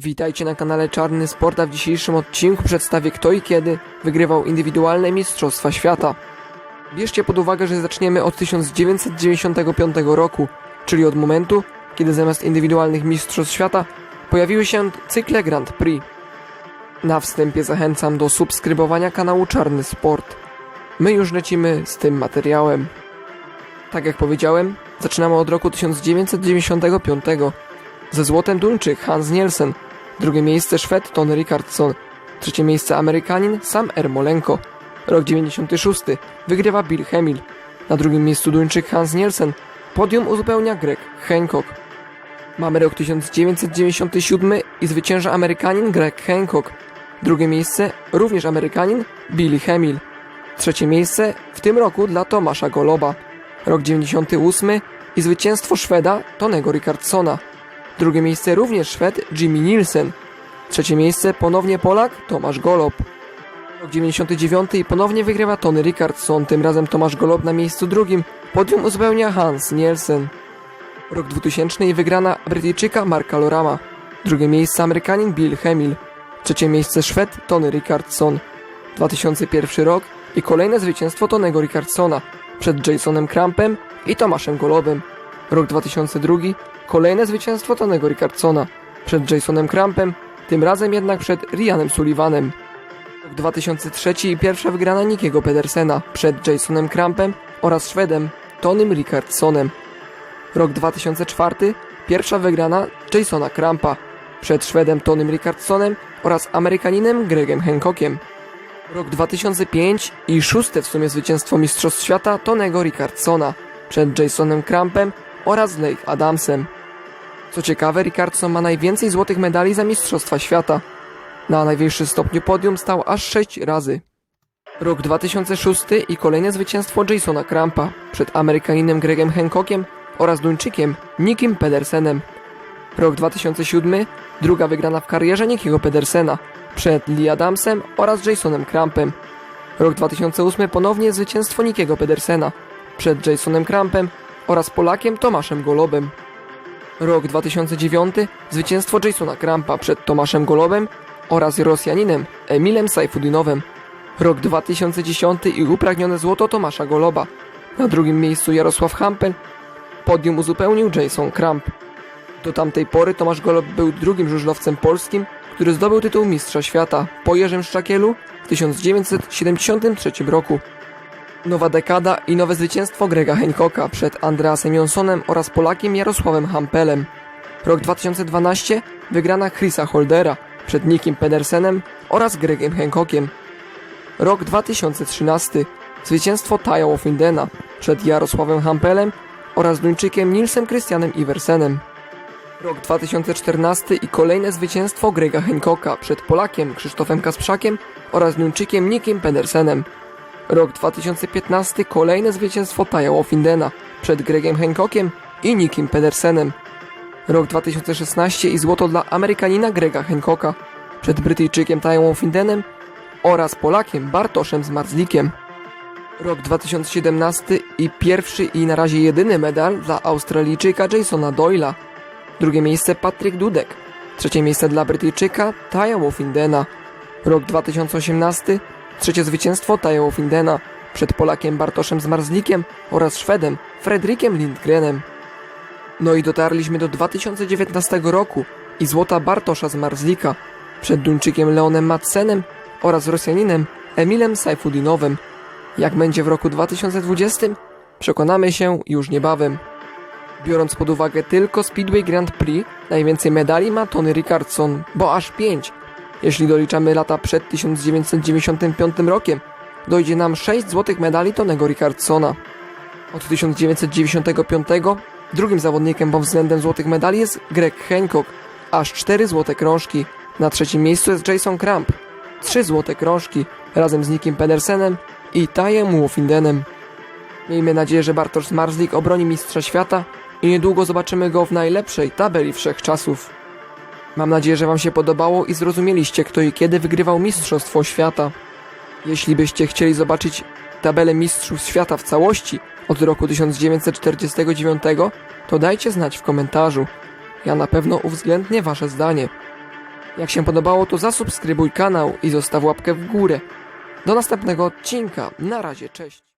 Witajcie na kanale Czarny Sport, a w dzisiejszym odcinku przedstawię kto i kiedy wygrywał indywidualne Mistrzostwa Świata. Bierzcie pod uwagę, że zaczniemy od 1995 roku, czyli od momentu, kiedy zamiast indywidualnych Mistrzostw Świata pojawiły się cykle Grand Prix. Na wstępie zachęcam do subskrybowania kanału Czarny Sport. My już lecimy z tym materiałem. Tak jak powiedziałem, zaczynamy od roku 1995. Ze złotem Duńczyk Hans Nielsen, drugie miejsce Szwed Tony Rickardsson, trzecie miejsce Amerykanin Sam Ermolenko. Rok 96 wygrywa Bill Hemil. Na drugim miejscu Duńczyk Hans Nielsen, podium uzupełnia Greg Hancock. Mamy rok 1997 i zwycięża Amerykanin Greg Hancock. Drugie miejsce również Amerykanin Billy Hemil. Trzecie miejsce w tym roku dla Tomasza Goloba. Rok 98 i zwycięstwo Szweda Tonego Rickardssona. Drugie miejsce również Szwed Jimmy Nielsen. Trzecie miejsce ponownie Polak Tomasz Golob. Rok 99 i ponownie wygrywa Tony Rickardsson, tym razem Tomasz Golob na miejscu drugim. Podium uzupełnia Hans Nielsen. Rok 2000 i wygrana Brytyjczyka Marka Lorama. Drugie miejsce Amerykanin Bill Hemil. Trzecie miejsce Szwed Tony Rickardsson. 2001 rok i kolejne zwycięstwo Tonego Rickardssona przed Jasonem Krampem i Tomaszem Golobem. Rok 2002 kolejne zwycięstwo Tonego Rickardsona przed Jasonem Krampem, tym razem jednak przed Ryanem Sullivanem. Rok 2003 i pierwsza wygrana Nikiego Pedersena przed Jasonem Krampem oraz Szwedem Tonym Rickardsonem. Rok 2004 pierwsza wygrana Jasona Krampa przed Szwedem Tonym Rickardsonem oraz Amerykaninem Gregem Hancockiem. Rok 2005 i szóste w sumie zwycięstwo Mistrzostw Świata Tonego Rickardsona przed Jasonem Krampem oraz Lake Adamsem. Co ciekawe, Rickardson ma najwięcej złotych medali za Mistrzostwa Świata. Na najwyższym stopniu podium stał aż 6 razy. Rok 2006 i kolejne zwycięstwo Jasona Krampa przed Amerykaninem Gregem Hancockiem oraz Duńczykiem Nikim Pedersenem. Rok 2007 druga wygrana w karierze Nikiego Pedersena przed Lee Adamsem oraz Jasonem Krampem. Rok 2008 ponownie zwycięstwo Nikiego Pedersena przed Jasonem Krampem oraz Polakiem Tomaszem Golobem. Rok 2009 zwycięstwo Jasona Krampa przed Tomaszem Golobem oraz Rosjaninem Emilem Sajfudinowem. Rok 2010 i upragnione złoto Tomasza Goloba. Na drugim miejscu Jarosław Hampel. Podium uzupełnił Jason Kramp. Do tamtej pory Tomasz Golob był drugim żużlowcem polskim, który zdobył tytuł Mistrza Świata po Jerzym Szczakielu w 1973 roku. Nowa dekada i nowe zwycięstwo Grega Hancocka przed Andreasem Jonsonem oraz Polakiem Jarosławem Hampelem. Rok 2012 wygrana Chrisa Holdera przed Nikim Pedersenem oraz Gregem Hancockiem. Rok 2013 zwycięstwo Taja Offindena przed Jarosławem Hampelem oraz Duńczykiem Nilsem Christianem Iversenem. Rok 2014 i kolejne zwycięstwo Grega Hancocka przed Polakiem Krzysztofem Kasprzakiem oraz Duńczykiem Nikim Pedersenem. Rok 2015 kolejne zwycięstwo Taja Offindena przed Gregem Hancockiem i Nikim Pedersenem. Rok 2016 i złoto dla Amerykanina Grega Hancocka przed Brytyjczykiem Tają Offindenem oraz Polakiem Bartoszem Zmarzlikiem. Rok 2017 i pierwszy i na razie jedyny medal dla Australijczyka Jasona Doyla. Drugie miejsce Patryk Dudek. Trzecie miejsce dla Brytyjczyka Taja Offindena. Rok 2018 trzecie zwycięstwo Taja Offindena przed Polakiem Bartoszem Zmarzlikiem oraz Szwedem Fredrikiem Lindgrenem. No i dotarliśmy do 2019 roku i złota Bartosza Zmarzlika przed Duńczykiem Leonem Madsenem oraz Rosjaninem Emilem Sajfudinowem. Jak będzie w roku 2020? Przekonamy się już niebawem. Biorąc pod uwagę tylko Speedway Grand Prix, najwięcej medali ma Tony Rickardson, bo aż 5. Jeśli doliczamy lata przed 1995 rokiem, dojdzie nam 6 złotych medali Tonego Rickardsona. Od 1995 drugim zawodnikiem pod względem złotych medali jest Greg Hancock, aż 4 złote krążki. Na trzecim miejscu jest Jason Kramp, 3 złote krążki, razem z Nikim Pedersenem i Tajem Wolfindenem. Miejmy nadzieję, że Bartosz Zmarzlik obroni Mistrza Świata i niedługo zobaczymy go w najlepszej tabeli wszechczasów. Mam nadzieję, że Wam się podobało i zrozumieliście kto i kiedy wygrywał Mistrzostwo Świata. Jeśli byście chcieli zobaczyć tabelę Mistrzów Świata w całości od roku 1949, to dajcie znać w komentarzu. Ja na pewno uwzględnię Wasze zdanie. Jak się podobało, to zasubskrybuj kanał i zostaw łapkę w górę. Do następnego odcinka. Na razie, cześć.